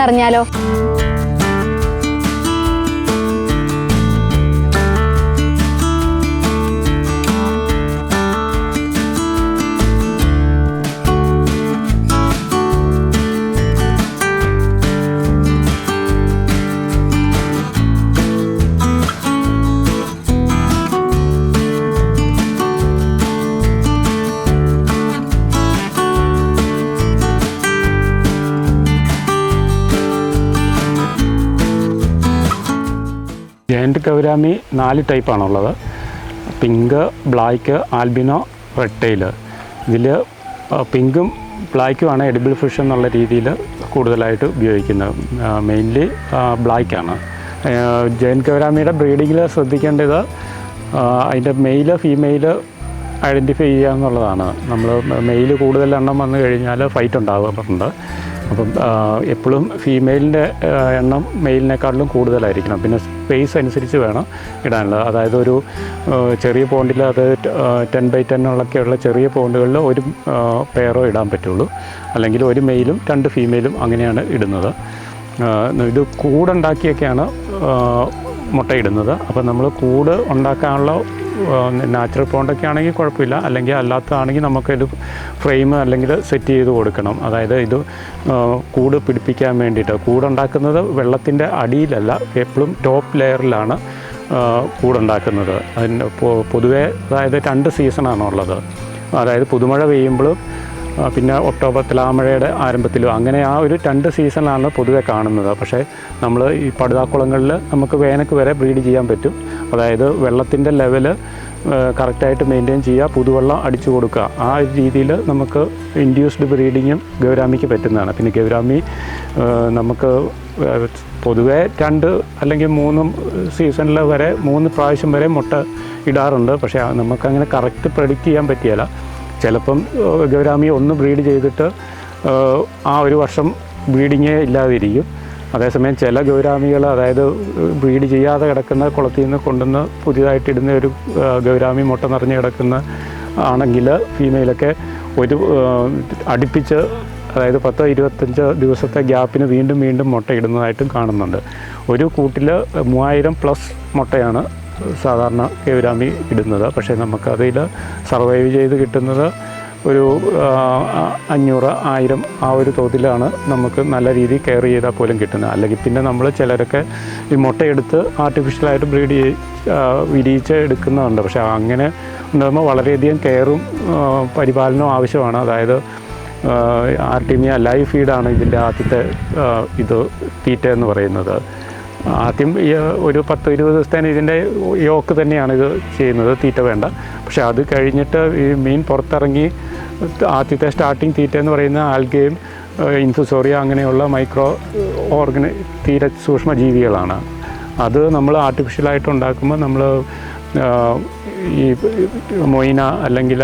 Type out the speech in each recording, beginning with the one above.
എങ്ങനെയാണെന്ന് giant gourami നാല് ടൈപ്പാണുള്ളത് pink black albino red tail ഇതിൽ പിങ്കും ബ്ലാക്കുമാണ് എഡിബിൾ ഫിഷ് എന്നുള്ള രീതിയിൽ കൂടുതലായിട്ട് ഉപയോഗിക്കുന്നത്. മെയിൻലി ബ്ലാക്കാണ് ജയൻ കൗരാമിയുടെ ബ്രീഡിങ്ങിൽ ശ്രദ്ധിക്കേണ്ടത് അതിന്റെ മെയിൽ ഫീമെയിൽ ഐഡന്റിഫൈ ചെയ്യുക എന്നുള്ളതാണ്. നമ്മൾ മെയിൽ കൂടുതൽ എണ്ണം വന്നു കഴിഞ്ഞാൽ ഫൈറ്റ് ഉണ്ടാകാറുണ്ട് അപ്പം എപ്പോഴും ഫീമെയിലിന്റെ എണ്ണം മെയിലിനേക്കാളിലും കൂടുതലായിരിക്കണം. പിന്നെ സ്പേസ് അനുസരിച്ച് വേണം ഇടാനുള്ളത്. അതായത് ഒരു ചെറിയ പോണ്ടിൽ അത് ടെൻ ബൈ ടെന്നുള്ളൊക്കെയുള്ള ചെറിയ പോണ്ടുകളിൽ ഒരു പെയറോ ഇടാൻ പറ്റുള്ളൂ. അല്ലെങ്കിൽ ഒരു മെയിലും രണ്ട് ഫീമെയിലും അങ്ങനെയാണ് ഇടുന്നത്. ഇത് കൂടുണ്ടാക്കിയൊക്കെയാണ് മുട്ടയിടുന്നത്. അപ്പോൾ നമ്മൾ കൂട് ഉണ്ടാക്കാനുള്ള നാച്ചുറൽ പോണ്ടൊക്കെ ആണെങ്കിൽ കുഴപ്പമില്ല. അല്ലെങ്കിൽ അല്ലാത്തതാണെങ്കിൽ നമുക്കിത് ഫ്രെയിം അല്ലെങ്കിൽ സെറ്റ് ചെയ്ത് കൊടുക്കണം. അതായത് ഇത് കൂട് പിടിപ്പിക്കാൻ വേണ്ടിയിട്ട്. കൂടുണ്ടാക്കുന്നത് വെള്ളത്തിന്റെ അടിയിലല്ല എപ്പോഴും ടോപ്പ് ലെയറിലാണ് കൂടുണ്ടാക്കുന്നത്. അതിന് പൊതുവേ അതായത് രണ്ട് സീസണാണുള്ളത് അതായത് പുതുമഴ പെയ്യുമ്പോഴും പിന്നെ ഒക്ടോബർ തുലാമഴയുടെ ആരംഭത്തിലും അങ്ങനെ ആ ഒരു രണ്ട് സീസണിലാണ് പൊതുവെ കാണുന്നത്. പക്ഷേ നമ്മൾ ഈ പടുതാക്കുളങ്ങളിൽ നമുക്ക് വേനൽക്ക് വരെ ബ്രീഡ് ചെയ്യാൻ പറ്റും. അതായത് വെള്ളത്തിന്റെ ലെവൽ കറക്റ്റായിട്ട് മെയിന്റെയിൻ ചെയ്യുക പുതുവെള്ളം അടിച്ചു കൊടുക്കുക. ആ ഒരു രീതിയിൽ നമുക്ക് ഇൻഡ്യൂസ്ഡ് ബ്രീഡിങ്ങും ഗൗരാമിക്ക് പറ്റുന്നതാണ്. പിന്നെ ഗൗരാമി നമുക്ക് പൊതുവെ രണ്ട് അല്ലെങ്കിൽ മൂന്നും സീസണിൽ വരെ മൂന്ന് പ്രാവശ്യം വരെ മുട്ട ഇടാറുണ്ട്. പക്ഷേ നമുക്കങ്ങനെ കറക്റ്റ് പ്രഡിക്റ്റ് ചെയ്യാൻ പറ്റിയല്ല. ചിലപ്പം ഗൗരാമിയെ ഗൗരാമി ഒന്ന് ബ്രീഡ് ചെയ്തിട്ട് ആ ഒരു വർഷം ബ്രീഡിങ്ങേ ഇല്ലാതിരിക്കും. അതേസമയം ചില ഗൗരാമികൾ അതായത് ബ്രീഡ് ചെയ്യാതെ കിടക്കുന്ന കുളത്തിൽ നിന്ന് കൊണ്ടുവന്ന് പുതിയതായിട്ട് ഇടുന്ന ഒരു ഗൗരാമി മുട്ട നിറഞ്ഞ് കിടക്കുന്ന ആണെങ്കിൽ ഫീമെയിലൊക്കെ ഒരു അടുപ്പിച്ച് അതായത് പത്തോ ഇരുപത്തഞ്ചോ ദിവസത്തെ ഗ്യാപ്പിന് വീണ്ടും വീണ്ടും മുട്ടയിടുന്നതായിട്ടും കാണുന്നുണ്ട്. ഒരു കൂട്ടിൽ മൂവായിരം പ്ലസ് മുട്ടയാണ് സാധാരണ കേവരാമി ഇടുന്നത്. പക്ഷേ നമുക്കതിൽ സർവൈവ് ചെയ്ത് കിട്ടുന്നത് ഒരു അഞ്ഞൂറ് ആയിരം ആ ഒരു തോതിലാണ് നമുക്ക് നല്ല രീതിയിൽ കെയർ ചെയ്താൽ പോലും കിട്ടുന്നത്. അല്ലെങ്കിൽ പിന്നെ നമ്മൾ ചിലരൊക്കെ ഈ മുട്ടയെടുത്ത് ആർട്ടിഫിഷ്യലായിട്ട് ബ്രീഡ് വിരിയിച്ച് എടുക്കുന്നതുണ്ട്. പക്ഷേ അങ്ങനെ ഉണ്ടാകുമ്പോൾ വളരെയധികം കെയറും പരിപാലനവും ആവശ്യമാണ്. അതായത് ആർട്ടിമിയ ലൈവ് ഫീഡാണ് ഇതിന്റെ ആദ്യത്തെ ഇത് തീറ്റ എന്ന് പറയുന്നത്. ആദ്യം ഈ ഒരു പത്ത് ഇരുപത് ദിവസത്തേന് ഇതിന്റെ യോക്ക് തന്നെയാണ് ഇത് ചെയ്യുന്നത് തീറ്റ വേണ്ട. പക്ഷേ അത് കഴിഞ്ഞിട്ട് ഈ മീൻ പുറത്തിറങ്ങി ആദ്യത്തെ സ്റ്റാർട്ടിങ് തീറ്റ എന്ന് പറയുന്ന ആൽഗയും ഇൻഫുസോറിയ അങ്ങനെയുള്ള മൈക്രോ ഓർഗന തീര സൂക്ഷ്മ ജീവികളാണ്. അത് നമ്മൾ ആർട്ടിഫിഷ്യലായിട്ട് ഉണ്ടാക്കുമ്പോൾ നമ്മൾ ഈ മൊയിന അല്ലെങ്കിൽ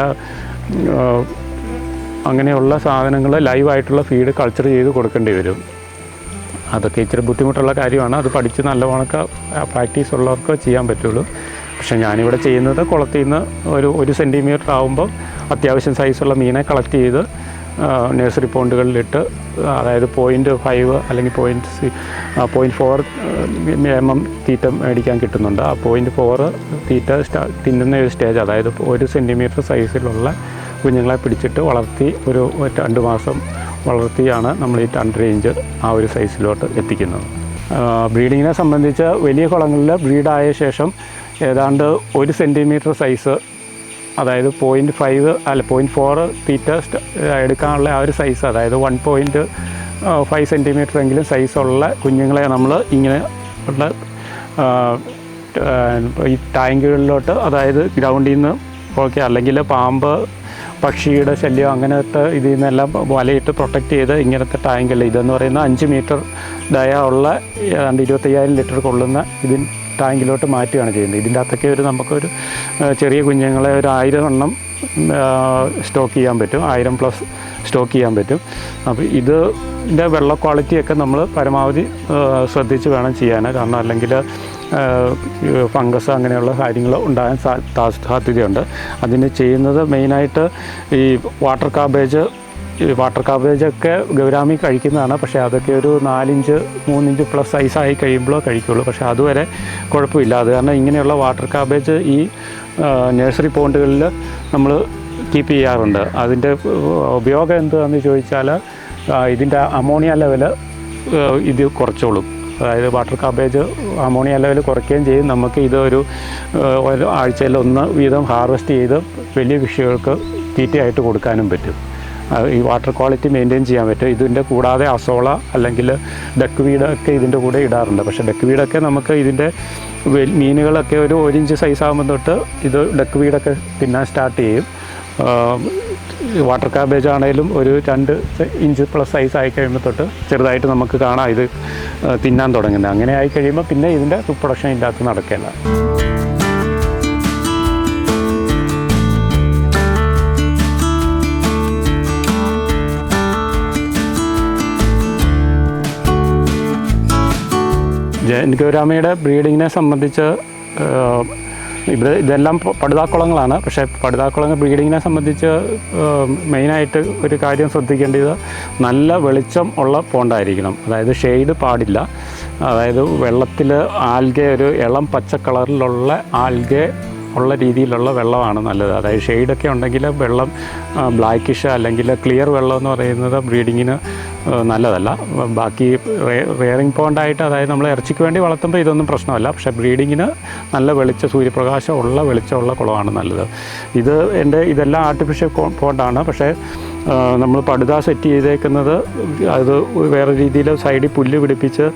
അങ്ങനെയുള്ള സാധനങ്ങൾ ലൈവായിട്ടുള്ള ഫീഡ് കൾച്ചർ ചെയ്ത് കൊടുക്കേണ്ടി വരും. അതൊക്കെ ഇച്ചിരി ബുദ്ധിമുട്ടുള്ള കാര്യമാണ്. അത് പഠിച്ച് നല്ലവണ്ണമൊക്കെ പ്രാക്ടീസ് ഉള്ളവർക്ക് ചെയ്യാൻ പറ്റുള്ളൂ. പക്ഷേ ഞാനിവിടെ ചെയ്യുന്നത് കുളത്തിൽ നിന്ന് ഒരു ഒരു സെന്റിമീറ്റർ ആകുമ്പോൾ അത്യാവശ്യം സൈസുള്ള മീനെ കളക്ട് ചെയ്ത് നഴ്സറി പോണ്ടുകളിലിട്ട് അതായത് പോയിന്റ് ഫൈവ് അല്ലെങ്കിൽ point C point four M M തീറ്റ മേടിക്കാൻ കിട്ടുന്നുണ്ട്. ആ പോയിന്റ് ഫോറ് തീറ്റ സ്റ്റാ തിന്നുന്ന ഒരു സ്റ്റേജ് അതായത് ഒരു സെന്റിമീറ്റർ സൈസിലുള്ള കുഞ്ഞുങ്ങളെ പിടിച്ചിട്ട് വളർത്തി ഒരു രണ്ട് മാസം വളർത്തിയാണ് നമ്മൾ ഈ ടൺ റേഞ്ച് ആ ഒരു സൈസിലോട്ട് എത്തിക്കുന്നത്. ബ്രീഡിങ്ങിനെ സംബന്ധിച്ച് വലിയ കുളങ്ങളിൽ ബ്രീഡായ ശേഷം ഏതാണ്ട് ഒരു സെന്റിമീറ്റർ സൈസ് അതായത് പോയിന്റ് ഫൈവ് അല്ല പോയിന്റ് ഫോർ തീറ്റ എടുക്കാനുള്ള ആ ഒരു സൈസ് അതായത് വൺ പോയിന്റ് ഫൈവ് സെന്റിമീറ്റർ എങ്കിലും സൈസുള്ള കുഞ്ഞുങ്ങളെ നമ്മൾ ഇങ്ങനെ ഉള്ള ഈ ടാങ്കുകളിലോട്ട് അതായത് ഗ്രൗണ്ടിൽ നിന്ന് ഓക്കെ അല്ലെങ്കിൽ പാമ്പ് പക്ഷിയുടെ ശല്യം അങ്ങനത്തെ ഇതിൽ നിന്നെല്ലാം വലയിട്ട് പ്രൊട്ടക്റ്റ് ചെയ്ത് ഇങ്ങനത്തെ ടാങ്കിൽ ഇതെന്ന് പറയുന്ന അഞ്ച് മീറ്റർ ഡയ ഉള്ള ഏതാണ്ട് ഇരുപത്തയ്യായിരം ലിറ്റർ കൊള്ളുന്ന ഇതിൻ ടാങ്കിലോട്ട് മാറ്റുകയാണ് ചെയ്യുന്നത്. ഇതിന്റെ അകത്തൊക്കെ ഒരു നമുക്കൊരു ചെറിയ കുഞ്ഞുങ്ങളെ ഒരു ആയിരം എണ്ണം സ്റ്റോക്ക് ചെയ്യാൻ പറ്റും. ആയിരം പ്ലസ് സ്റ്റോക്ക് ചെയ്യാൻ പറ്റും. അപ്പോൾ ഇതിന്റെ വെള്ള ക്വാളിറ്റിയൊക്കെ നമ്മൾ പരമാവധി ശ്രദ്ധിച്ച് വേണം ചെയ്യാൻ. കാരണം അല്ലെങ്കിൽ ഫംഗസ് അങ്ങനെയുള്ള കാര്യങ്ങൾ ഉണ്ടാകാൻ സാധ്യതയുണ്ട്. അതിന് ചെയ്യുന്നത് മെയിനായിട്ട് ഈ വാട്ടർ കാബേജ് ഈ വാട്ടർ കാബേജൊക്കെ ഗൗരാമി കഴിക്കുന്നതാണ്. പക്ഷേ അതൊക്കെ ഒരു നാലിഞ്ച് മൂന്നിഞ്ച് പ്ലസ് സൈസായി കഴിയുമ്പോൾ കഴിക്കുള്ളൂ. പക്ഷേ അതുവരെ കുഴപ്പമില്ല. അത് കാരണം ഇങ്ങനെയുള്ള വാട്ടർ കാബേജ് ഈ നഴ്സറി പോണ്ടുകളിൽ നമ്മൾ കീപ്പ് ചെയ്യാറുണ്ട്. അതിന്റെ ഉപയോഗം എന്താണെന്ന് ചോദിച്ചാൽ ഇതിന്റെ അമോണിയ ലെവൽ ഇത് കുറച്ചോളും. അതായത് വാട്ടർ കാബേജ് അമോണിയ ലെവൽ കുറയ്ക്കുകയും ചെയ്യും. നമുക്ക് ഇതൊരു ഒരു ആഴ്ചയിൽ ഒന്ന് വീതം ഹാർവെസ്റ്റ് ചെയ്ത് വലിയ കൃഷികൾക്ക് തീറ്റയായിട്ട് കൊടുക്കാനും പറ്റും. ഈ വാട്ടർ ക്വാളിറ്റി മെയിന്റെയിൻ ചെയ്യാൻ പറ്റും. ഇതിന്റെ കൂടാതെ അസോള അല്ലെങ്കിൽ ഡക്ക് വീടൊക്കെ ഇതിന്റെ കൂടെ ഇടാറുണ്ട്. പക്ഷേ ഡക്ക് വീടൊക്കെ നമുക്ക് ഇതിന്റെ മീനുകളൊക്കെ ഒരു ഒരു ഇഞ്ച് സൈസ് ആകുമ്പോൾ തൊട്ട് ഇത് ഡക്ക് വീടൊക്കെ തിന്നാൻ സ്റ്റാർട്ട് ചെയ്യും. വാട്ടർ കാബേജ് ആണെങ്കിലും ഒരു രണ്ട് ഇഞ്ച് പ്ലസ് സൈസ് ആയി കഴിയുമ്പോൾ തൊട്ട് ചെറുതായിട്ട് നമുക്ക് കാണാം ഇത് തിന്നാൻ തുടങ്ങുന്നത്. അങ്ങനെ ആയി കഴിയുമ്പോൾ പിന്നെ ഇതിന്റെ റിപ്രൊഡക്ഷൻ ഇല്ലാത്ത നടക്കില്ല ജയൻ ബ്രീഡിങ്ങിനെ സംബന്ധിച്ച് ഇവിടെ ഇതെല്ലാം പടുതാക്കുളങ്ങളാണ് പക്ഷേ പടുതാക്കുളങ്ങൾ ബ്രീഡിങ്ങിനെ സംബന്ധിച്ച് മെയിനായിട്ട് ഒരു കാര്യം ശ്രദ്ധിക്കേണ്ടത് നല്ല വെളിച്ചം ഉള്ള പോണ്ടായിരിക്കണം. അതായത് ഷെയ്ഡ് പാടില്ല. അതായത് വെള്ളത്തിൽ ആൽഗെ ഒരു ഇളം പച്ച കളറിലുള്ള ആൽഗെ ഉള്ള രീതിയിലുള്ള വെള്ളമാണ് നല്ലത്. അതായത് ഷെയ്ഡൊക്കെ ഉണ്ടെങ്കിൽ വെള്ളം ബ്ലാക്കിഷ് അല്ലെങ്കിൽ ക്ലിയർ വെള്ളം എന്ന് പറയുന്നത് ബ്രീഡിങ്ങിന് നല്ലതല്ല. ബാക്കി റിയറിംഗ് പോണ്ടായിട്ട് അതായത് നമ്മൾ ഇറച്ചിക്ക് വേണ്ടി വളർത്തുമ്പോൾ ഇതൊന്നും പ്രശ്നമല്ല. പക്ഷേ ബ്രീഡിങ്ങിന് നല്ല വെളിച്ച സൂര്യപ്രകാശം ഉള്ള വെളിച്ചമുള്ള കുളമാണ് നല്ലത്. ഇത് എന്റെ ഇതെല്ലാം ആർട്ടിഫിഷ്യൽ പോണ്ടാണ് പക്ഷേ നമ്മൾ പടുത സെറ്റ് ചെയ്തേക്കുന്നത് അത് വേറെ രീതിയിൽ സൈഡിൽ പുല്ല് പിടിപ്പിച്ച്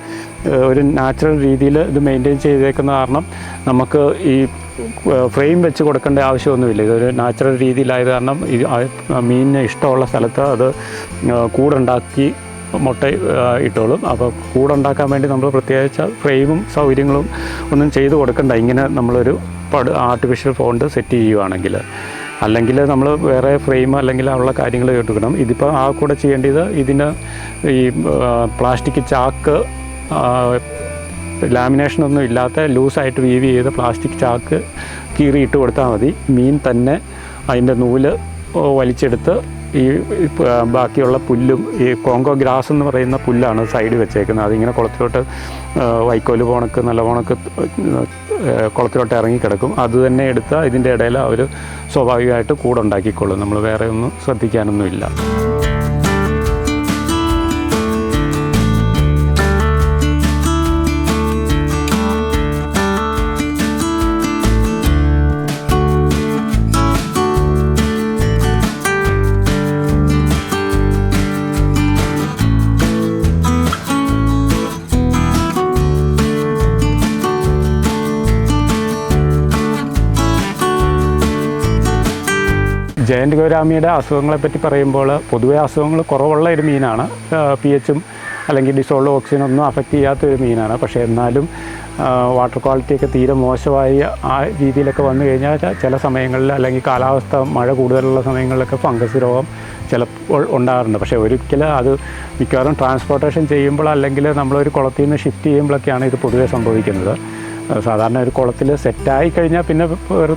ഒരു നാച്ചുറൽ രീതിയിൽ ഇത് മെയിന്റെയിൻ ചെയ്തേക്കുന്ന കാരണം നമുക്ക് ഈ ഫ്രെയിം വെച്ച് കൊടുക്കേണ്ട ആവശ്യമൊന്നുമില്ല. ഇതൊരു നാച്ചുറൽ രീതിയിലായത് കാരണം ഈ മീനിന് ഇഷ്ടമുള്ള സ്ഥലത്ത് അത് കൂടുണ്ടാക്കി മുട്ട ഇട്ടോളും. അപ്പോൾ കൂടുണ്ടാക്കാൻ വേണ്ടി നമ്മൾ പ്രത്യേകിച്ച് ഫ്രെയിമും സൗകര്യങ്ങളും ഒന്നും ചെയ്ത് കൊടുക്കണ്ട. ഇങ്ങനെ നമ്മളൊരു പട് ആർട്ടിഫിഷ്യൽ ഫോണ്ട് സെറ്റ് ചെയ്യുവാണെങ്കിൽ. അല്ലെങ്കിൽ നമ്മൾ വേറെ ഫ്രെയിം അല്ലെങ്കിൽ ഉള്ള കാര്യങ്ങൾ കേട്ടുക്കണം ഇതിപ്പോൾ ആ കൂടെ ചെയ്യേണ്ടത് ഇതിന് ഈ പ്ലാസ്റ്റിക് ചാക്ക് ലാമിനേഷനൊന്നും ഇല്ലാത്ത ലൂസായിട്ട് വീവ് ചെയ്ത് പ്ലാസ്റ്റിക് ചാക്ക് കീറി ഇട്ട് കൊടുത്താൽ മതി. മീൻ തന്നെ അതിന്റെ നൂൽ വലിച്ചെടുത്ത് ഈ ബാക്കിയുള്ള പുല്ലും ഈ കോങ്കോ ഗ്രാസ് എന്ന് പറയുന്ന പുല്ലാണ് സൈഡ് വെച്ചേക്കുന്നത്. അതിങ്ങനെ കുളത്തിലോട്ട് വൈക്കോൽ പോണക്ക് നല്ല പോണക്ക് കുളത്തിലോട്ട് ഇറങ്ങിക്കിടക്കും അത് തന്നെ എടുത്താൽ ഇതിന്റെ ഇടയിൽ അവർ സ്വാഭാവികമായിട്ട് കൂടുണ്ടാക്കിക്കൊള്ളും നമ്മൾ വേറെ ഒന്നും ശ്രദ്ധിക്കാനൊന്നുമില്ല. ജയന്റ് ഗൗരാമിയുടെ അസുഖങ്ങളെപ്പറ്റി പറയുമ്പോൾ പൊതുവെ അസുഖങ്ങൾ കുറവുള്ള ഒരു മീനാണ്. പി എച്ചും അല്ലെങ്കിൽ ഡിസോൾഡ് ഓക്സിജൻ ഒന്നും അഫക്റ്റ് ചെയ്യാത്ത ഒരു മീനാണ്. പക്ഷേ എന്നാലും വാട്ടർ ക്വാളിറ്റിയൊക്കെ തീരെ മോശമായി ആ രീതിയിലൊക്കെ വന്നു കഴിഞ്ഞാൽ ചില സമയങ്ങളിൽ അല്ലെങ്കിൽ കാലാവസ്ഥ മഴ കൂടുതലുള്ള സമയങ്ങളിലൊക്കെ ഫംഗസ് രോഗം ചിലപ്പോൾ ഉണ്ടാകാറുണ്ട്. പക്ഷേ ഒരിക്കലും അത് മിക്കവാറും ട്രാൻസ്പോർട്ടേഷൻ ചെയ്യുമ്പോൾ അല്ലെങ്കിൽ നമ്മളൊരു കുളത്തിൽ നിന്ന് ഷിഫ്റ്റ് ചെയ്യുമ്പോഴൊക്കെയാണ് ഇത് പൊതുവെ സംഭവിക്കുന്നത്. സാധാരണ ഒരു കുളത്തിൽ സെറ്റായി കഴിഞ്ഞാൽ പിന്നെ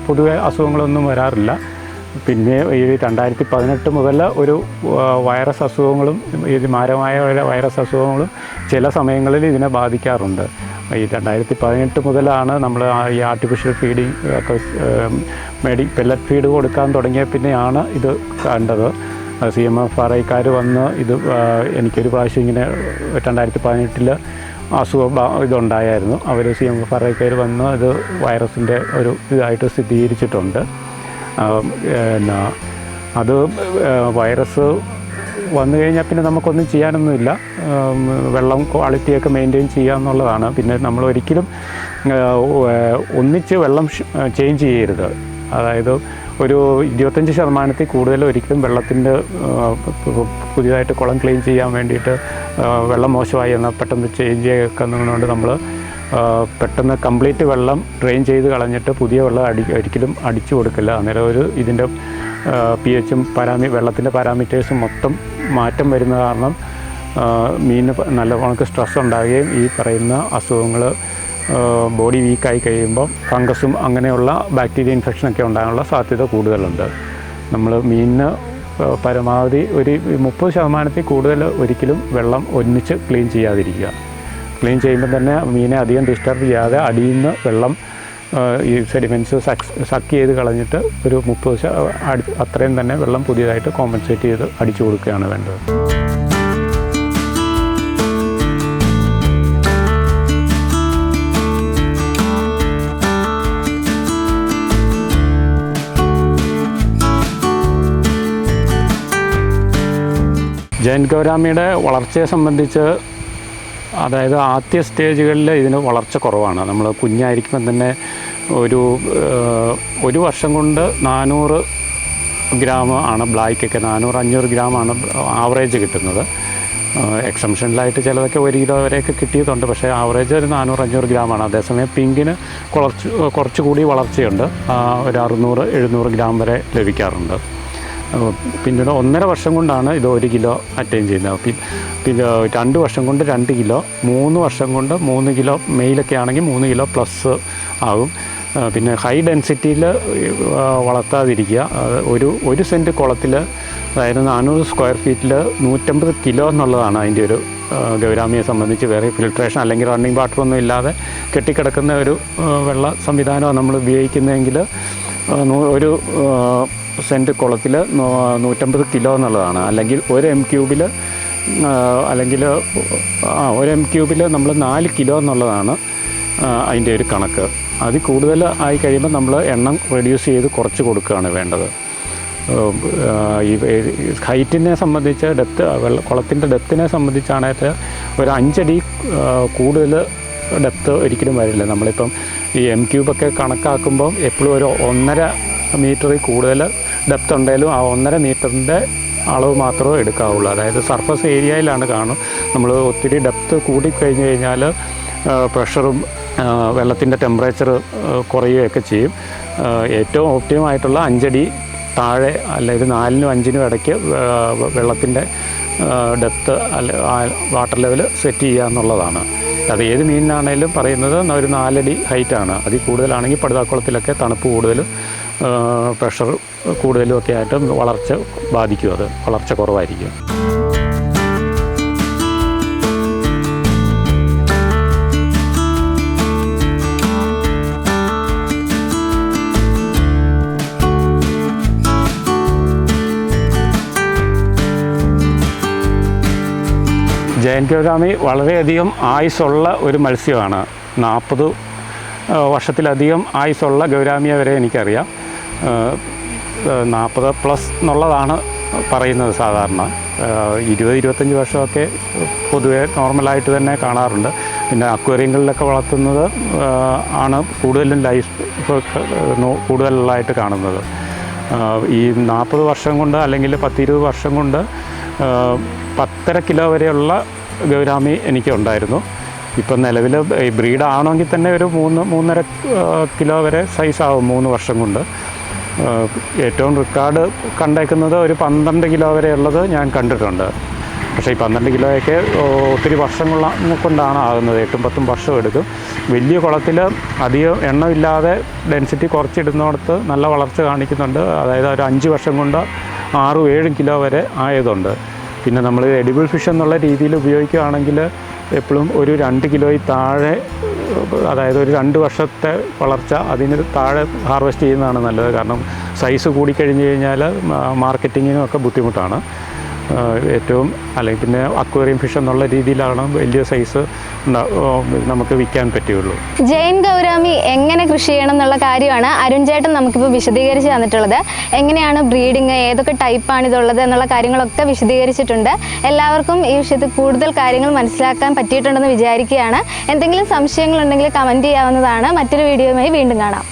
പൊതുവെ അസുഖങ്ങളൊന്നും വരാറില്ല. പിന്നെ ഈ രണ്ടായിരത്തി പതിനെട്ട് മുതൽ ഒരു വൈറസ് അസുഖങ്ങളും ഇത് മാരമായ വൈറസ് അസുഖങ്ങളും ചില സമയങ്ങളിൽ ഇതിനെ ബാധിക്കാറുണ്ട്. ഈ രണ്ടായിരത്തി പതിനെട്ട് മുതലാണ് നമ്മൾ ഈ ആർട്ടിഫിഷ്യൽ ഫീഡിങ് ഒക്കെ മെഡി പെല്ലറ്റ് ഫീഡ് കൊടുക്കാൻ തുടങ്ങിയ പിന്നെയാണ് ഇത് കണ്ടത്. സി എം എഫ് ആർ ഐക്കാർ വന്ന് ഇത് എനിക്കൊരു പ്രാവശ്യം ഇങ്ങനെ രണ്ടായിരത്തി പതിനെട്ടിൽ അസുഖം ഇതുണ്ടായായിരുന്നു. അവർ സി എം എഫ് ആർ ഐക്കാർ വന്ന് ഇത് വൈറസിന്റെ ഒരു ഇതായിട്ട് സ്ഥിരീകരിച്ചിട്ടുണ്ട്. ആ, പിന്നെ അത് വൈറസ് വന്നു കഴിഞ്ഞാൽ പിന്നെ നമുക്കൊന്നും ചെയ്യാനൊന്നുമില്ല. വെള്ളം ക്വാളിറ്റിയൊക്കെ മെയിന്റെയിൻ ചെയ്യുക എന്നുള്ളതാണ് പിന്നെ നമ്മൾ ഒരിക്കലും ഒന്നിച്ച് വെള്ളം ചേഞ്ച് ചെയ്യരുത്. അതായത് ഒരു ഇരുപത്തഞ്ച് ശതമാനത്തിൽ കൂടുതൽ ഒരിക്കലും വെള്ളത്തിന്റെ പുതിയതായിട്ട് കുളം ക്ലീൻ ചെയ്യാൻ വേണ്ടിയിട്ട് വെള്ളം മോശമായി എന്നാൽ പെട്ടെന്ന് ചേഞ്ച് ചെയ്യുന്നതുകൊണ്ട് നമ്മൾ പെട്ടെന്ന് കംപ്ലീറ്റ് വെള്ളം ഡ്രെയിൻ ചെയ്ത് കളഞ്ഞിട്ട് പുതിയ വെള്ളം അടി ഒരിക്കലും അടിച്ചു കൊടുക്കില്ല. അന്നേരം ഒരു ഇതിന്റെ പി എച്ചും പാരാമി വെള്ളത്തിന്റെ പാരാമീറ്റേഴ്സും മൊത്തം മാറ്റം വരുന്ന കാരണം മീനിന് നല്ല കണക്ക് സ്ട്രെസ് ഉണ്ടാകുകയും ഈ പറയുന്ന അസുഖങ്ങൾ ബോഡി വീക്കായി കഴിയുമ്പോൾ ഫംഗസും അങ്ങനെയുള്ള ബാക്ടീരിയ ഇൻഫെക്ഷനൊക്കെ ഉണ്ടാകാനുള്ള സാധ്യത കൂടുതലുണ്ട്. നമ്മൾ മീനിന് പരമാവധി ഒരു മുപ്പത് ശതമാനത്തിൽ കൂടുതൽ ഒരിക്കലും വെള്ളം ഒന്നിച്ച് ക്ലീൻ ചെയ്യാതിരിക്കുക. ക്ലീൻ ചെയ്യുമ്പോൾ തന്നെ മീനെ അധികം ഡിസ്റ്റർബ് ചെയ്യാതെ അടിയിൽ നിന്ന് വെള്ളം ഈ സെഡിമെന്റ്സ് സക്സ് സക്ക് ചെയ്ത് കളഞ്ഞിട്ട് ഒരു മുപ്പത് അടി അത്രയും തന്നെ വെള്ളം പുതിയതായിട്ട് കോമ്പൻസേറ്റ് ചെയ്ത് അടിച്ചു കൊടുക്കുകയാണ് വേണ്ടത്. ജയൻ ഗൗരാമിയുടെ വളർച്ചയെ സംബന്ധിച്ച് അതായത് ആദ്യ സ്റ്റേജുകളിൽ ഇതിന് വളർച്ച കുറവാണ്. നമ്മൾ കുഞ്ഞായിരിക്കുമ്പോൾ തന്നെ ഒരു ഒരു വർഷം കൊണ്ട് നാനൂറ് ഗ്രാം ആണ് ബ്ലാക്കൊക്കെ നാനൂറ് അഞ്ഞൂറ് ഗ്രാമാണ് ആവറേജ് കിട്ടുന്നത്. എക്സംഷനിലായിട്ട് ചിലതൊക്കെ ഒരു കിലോ വരെയൊക്കെ കിട്ടിയതുണ്ട് പക്ഷേ ആവറേജ് ഒരു നാനൂറ് അഞ്ഞൂറ് ഗ്രാമാണ് അതേസമയം പിങ്കിന് കുറച്ച് കുറച്ചുകൂടി വളർച്ചയുണ്ട്. ഒരു അറുന്നൂറ് എഴുന്നൂറ് ഗ്രാം വരെ ലഭിക്കാറുണ്ട്. പിന്നീട് ഒന്നര വർഷം കൊണ്ടാണ് ഇത് ഒരു കിലോ അറ്റൈൻ ചെയ്യുന്നത്. പിന്നെ രണ്ട് വർഷം കൊണ്ട് രണ്ട് കിലോ മൂന്ന് വർഷം കൊണ്ട് മൂന്ന് കിലോ മെയിലൊക്കെ ആണെങ്കിൽ മൂന്ന് കിലോ പ്ലസ് ആകും പിന്നെ ഹൈ ഡെൻസിറ്റിയിൽ വളർത്താതിരിക്കുക. ഒരു ഒരു സെന്റ് കുളത്തിൽ അതായത് നാനൂറ് സ്ക്വയർ ഫീറ്റിൽ നൂറ്റമ്പത് കിലോ എന്നുള്ളതാണ് അതിന്റെ ഒരു ഗൗരാമിയെ സംബന്ധിച്ച് വേറെ ഫിൽട്രേഷൻ അല്ലെങ്കിൽ റണ്ണിങ് വാട്ടറൊന്നും ഇല്ലാതെ കെട്ടിക്കിടക്കുന്ന ഒരു വെള്ള സംവിധാനമാണ് നമ്മൾ ഉപയോഗിക്കുന്നതെങ്കിൽ ഒരു സെന്റ് കുളത്തിൽ നൂറ്റമ്പത് കിലോ എന്നുള്ളതാണ്. അല്ലെങ്കിൽ ഒരു എം ക്യൂബിൽ അല്ലെങ്കിൽ ആ ഒരു എം ക്യൂബിൽ നമ്മൾ നാല് കിലോ എന്നുള്ളതാണ് അതിന്റെ ഒരു കണക്ക്. അതിൽ കൂടുതൽ ആയി കഴിയുമ്പോൾ നമ്മൾ എണ്ണം റെഡ്യൂസ് ചെയ്ത് കുറച്ച് കൊടുക്കുകയാണ് വേണ്ടത്. ഈ ഹൈറ്റിനെ സംബന്ധിച്ച് ഡെപ്ത് വെള്ള കുളത്തിന്റെ ഡെപ്തിനെ സംബന്ധിച്ചാണെങ്കിൽ ഒരു അഞ്ചടി കൂടുതൽ ഡെപ്ത് ഒരിക്കലും വരില്ല. നമ്മളിപ്പം ഈ എം ക്യൂബൊക്കെ കണക്കാക്കുമ്പം എപ്പോഴും ഒരു ഒന്നര മീറ്ററിൽ കൂടുതൽ ഡെപ്ത് ഉണ്ടെങ്കിലും ആ ഒന്നര മീറ്ററിന്റെ അളവ് മാത്രമേ എടുക്കാവുള്ളൂ. അതായത് സർഫസ് ഏരിയയിലാണ് കാണും. നമ്മൾ ഒത്തിരി ഡെപ്ത് കൂടിക്കഴിഞ്ഞ് കഴിഞ്ഞാൽ പ്രഷറും വെള്ളത്തിന്റെ ടെമ്പറേച്ചർ കുറയുകയൊക്കെ ചെയ്യും. ഏറ്റവും ഓപ്റ്റിമമായിട്ടുള്ള അഞ്ചടി താഴെ അല്ലെങ്കിൽ നാലിനും അഞ്ചിനും ഇടയ്ക്ക് വെള്ളത്തിന്റെ ഡെപ്ത്ത് അല്ല വാട്ടർ ലെവൽ സെറ്റ് ചെയ്യുക എന്നുള്ളതാണ്. അത് ഏത് മീനിനാണേലും പറയുന്നത് ഒരു നാലടി ഹൈറ്റാണ്. അതിൽ കൂടുതലാണെങ്കിൽ പടുതാക്കുളത്തിലൊക്കെ തണുപ്പ് കൂടുതലും പ്രഷർ കൂടുതലും ഒക്കെ ആയിട്ട് വളർച്ച ബാധിക്കും അത്. വളർച്ച കുറവായിരിക്കും. ജയൻ ഗൗരാമി വളരെയധികം ആയുസ്സുള്ള ഒരു മത്സ്യമാണ്. നാൽപ്പത് വർഷത്തിലധികം ആയുസ്സുള്ള ഗൗരാമിയെ വരെ എനിക്കറിയാം. നാൽപ്പത് പ്ലസ് എന്നുള്ളതാണ് പറയുന്നത് സാധാരണ. ഇരുപത് ഇരുപത്തഞ്ച് വർഷമൊക്കെ പൊതുവെ നോർമലായിട്ട് തന്നെ കാണാറുണ്ട്. പിന്നെ അക്വേറിയങ്ങളിലൊക്കെ വളർത്തുന്നത് ആണ് കൂടുതലും ലൈഫ് കൂടുതലായിട്ട് കാണുന്നത്. ഈ നാൽപ്പത് വർഷം കൊണ്ട് അല്ലെങ്കിൽ പത്തിരുപത് വർഷം കൊണ്ട് പത്തര കിലോ വരെയുള്ള ഗൗരാമി എനിക്കുണ്ടായിരുന്നു. ഇപ്പം നിലവിൽ ബ്രീഡ് ആണെങ്കിൽ തന്നെ ഒരു മൂന്ന് മൂന്നര കിലോ വരെ സൈസ് സൈസാവും മൂന്ന് വർഷം കൊണ്ട്. ഏറ്റവും റെക്കോർഡ് കണ്ടേക്കുന്നത് ഒരു പന്ത്രണ്ട് കിലോ വരെ ഉള്ളത് ഞാൻ കണ്ടിട്ടുണ്ട്. പക്ഷേ ഈ പന്ത്രണ്ട് കിലോയൊക്കെ ഒത്തിരി വർഷങ്ങൾ കൊണ്ടാണ് ആകുന്നത്. എട്ടും പത്തും വർഷം എടുക്കും. വലിയ കുളത്തിൽ അധികം എണ്ണമില്ലാതെ ഡെൻസിറ്റി കുറച്ചിടുന്നിടത്ത് നല്ല വളർച്ച കാണിക്കുന്നുണ്ട്. അതായത് ഒരു അഞ്ച് വർഷം കൊണ്ട് ആറും ഏഴും കിലോ വരെ ആയതുണ്ട്. പിന്നെ നമ്മൾ എഡിബിൾ ഫിഷ് എന്നുള്ള രീതിയിൽ ഉപയോഗിക്കുകയാണെങ്കിൽ എപ്പോഴും ഒരു രണ്ട് കിലോയിൽ താഴെ അതായത് ഒരു രണ്ട് വർഷത്തെ വളർച്ച അതിന് താഴെ ഹാർവെസ്റ്റ് ചെയ്യുന്നതാണ് നല്ലത്. കാരണം സൈസ് കൂടിക്കഴിഞ്ഞ് കഴിഞ്ഞാൽ മാർക്കറ്റിങ്ങിനും ഒക്കെ ബുദ്ധിമുട്ടാണ്. ഏറ്റവും അല്ലെങ്കിൽ പിന്നെ അക്വേറിയം ഫിഷ് എന്നുള്ള രീതിയിലാണ് വലിയ സൈസ് നമുക്ക് വിൽക്കാൻ പറ്റുകയുള്ളൂ ജയൻ ഗൗരാമി എങ്ങനെ കൃഷി ചെയ്യണം എന്നുള്ള കാര്യമാണ് അരുൺ ചേട്ടൻ നമുക്കിപ്പോൾ വിശദീകരിച്ച് തന്നിട്ടുള്ളത്. എങ്ങനെയാണ് ബ്രീഡിങ് ഏതൊക്കെ ടൈപ്പാണ് ഇതുള്ളത് എന്നുള്ള കാര്യങ്ങളൊക്കെ വിശദീകരിച്ചിട്ടുണ്ട്. എല്ലാവർക്കും ഈ വിഷയത്തിൽ കൂടുതൽ കാര്യങ്ങൾ മനസ്സിലാക്കാൻ പറ്റിയിട്ടുണ്ടെന്ന് വിചാരിക്കുകയാണ്. എന്തെങ്കിലും സംശയങ്ങളുണ്ടെങ്കിൽ കമന്റ് ചെയ്യാവുന്നതാണ്. മറ്റൊരു വീഡിയോയുമായി വീണ്ടും കാണാം.